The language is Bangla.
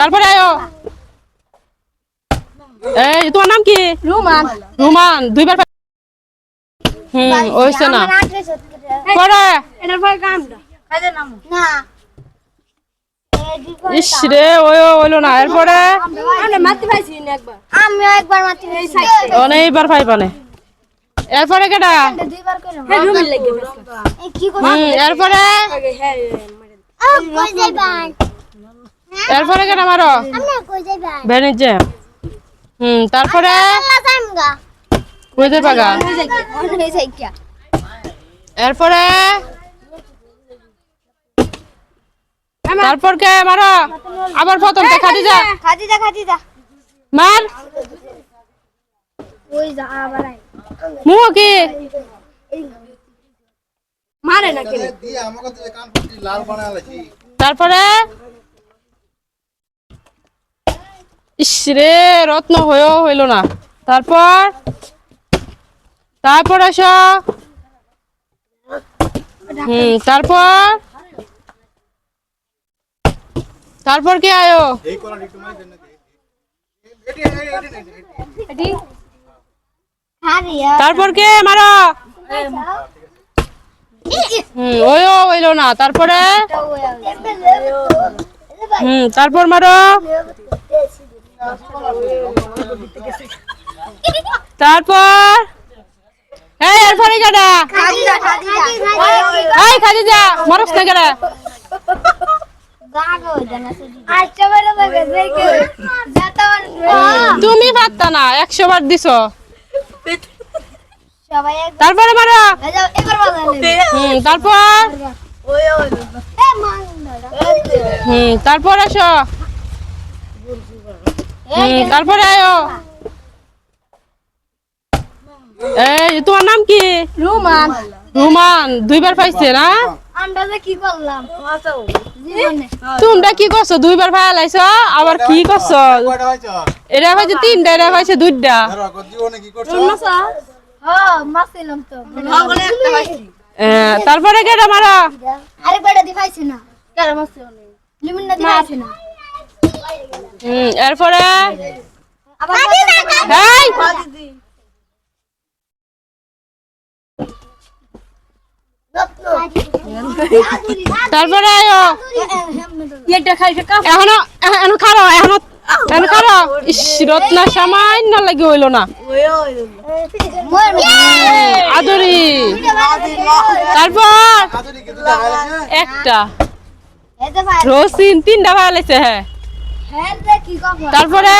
তারপরে আয়ো। এই তোমার নাম কি? রুমান। রুমান দুইবার হুম ওইছে না। পরে। এটার পরে কামটা কাজে নাম না। ইস রে ওই হইল না। এরপরে? একবার। অনেকবার এরপরে কেটা দুইবার করে হ্যাঁ এরপরে? এরপরে কেটা মারো? আমরা কই হুম তারপরে? এরপরে? তারপর কে মারো? আবার প্রথম তে মার। ওই যা আবার আই কি? মারে না কেন দিয়ে আমাকে তো কান লাল বানালাছি তারপরে? ইস রে রত্ন হয়েও হইল না। তারপর তারপর আসো। হুম, তারপর? তারপর কে আয়ো? তারপর কে মারো? হুম ওইও হইল না। তারপরে? হুম, তারপর মারো? তারপর? এই এরপরে কেডা এই খাদি যা মারস না তুমি পারতা না, একশো বার দিছো। তারপরে মারো। হুম, তারপর? হুম, তারপর আসো। তারপরে আয়ো। এই তোমার নাম কি? রুমান। রুমান দুইবার পাইছে না? আন্দাজে কি করলাম? জীবনে। তোমরা কি করছ? দুইবার ভাই লাইছো? আবার কি করছ? এটা হয়েছে তিনটা এটা হয়েছে দুইটা। হ্যাঁ তারপরে কেটা মারো? আরে বেটা না। কারা মাছি লিমিন না দি না। হুম এরপরে? তারপরে এখনও এখনও খারো এখনও এখনও খারো ইস রত্না সামান্য লাগে হইল না। আদরি। তারপর? একটা। রসিন তিনটা লাইছে হ্যাঁ। তারপরে?